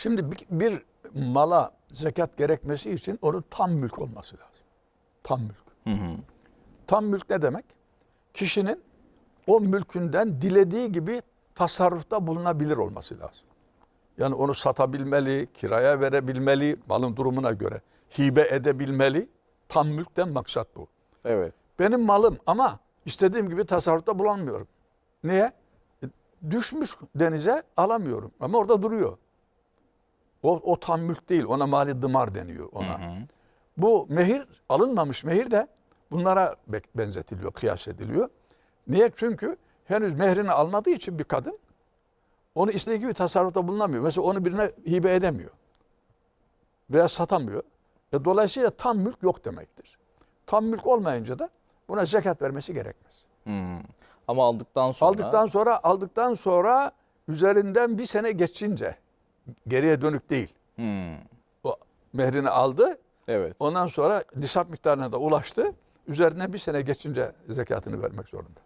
Şimdi bir, bir mala zekat gerekmesi için onun tam mülk olması lazım. Tam mülk. Tam mülk ne demek? Kişinin o mülkünden dilediği gibi tasarrufta bulunabilir olması lazım. Yani onu satabilmeli, kiraya verebilmeli, malın durumuna göre hibe edebilmeli. Tam mülkten maksat bu. Evet. Benim malım ama istediğim gibi tasarrufta bulamıyorum. Niye? E, Düşmüş denize alamıyorum ama orada duruyor. O, o tam mülk değil. Ona mali dımar deniyor ona. Bu mehir, alınmamış mehir de bunlara be- benzetiliyor, kıyas ediliyor. Niye? Çünkü henüz mehrini almadığı için bir kadın onu istediği gibi tasarrufta bulunamıyor. Mesela onu birine hibe edemiyor. Veya satamıyor. E, dolayısıyla tam mülk yok demektir. Tam mülk olmayınca da buna zekat vermesi gerekmez. Hmm. Ama aldıktan sonra Aldıktan sonra aldıktan sonra üzerinden bir sene geçince geriye dönük değil. Hmm. O mehrini aldı. Evet. Ondan sonra nisap miktarına da ulaştı. Üzerine bir sene geçince zekatını vermek zorunda.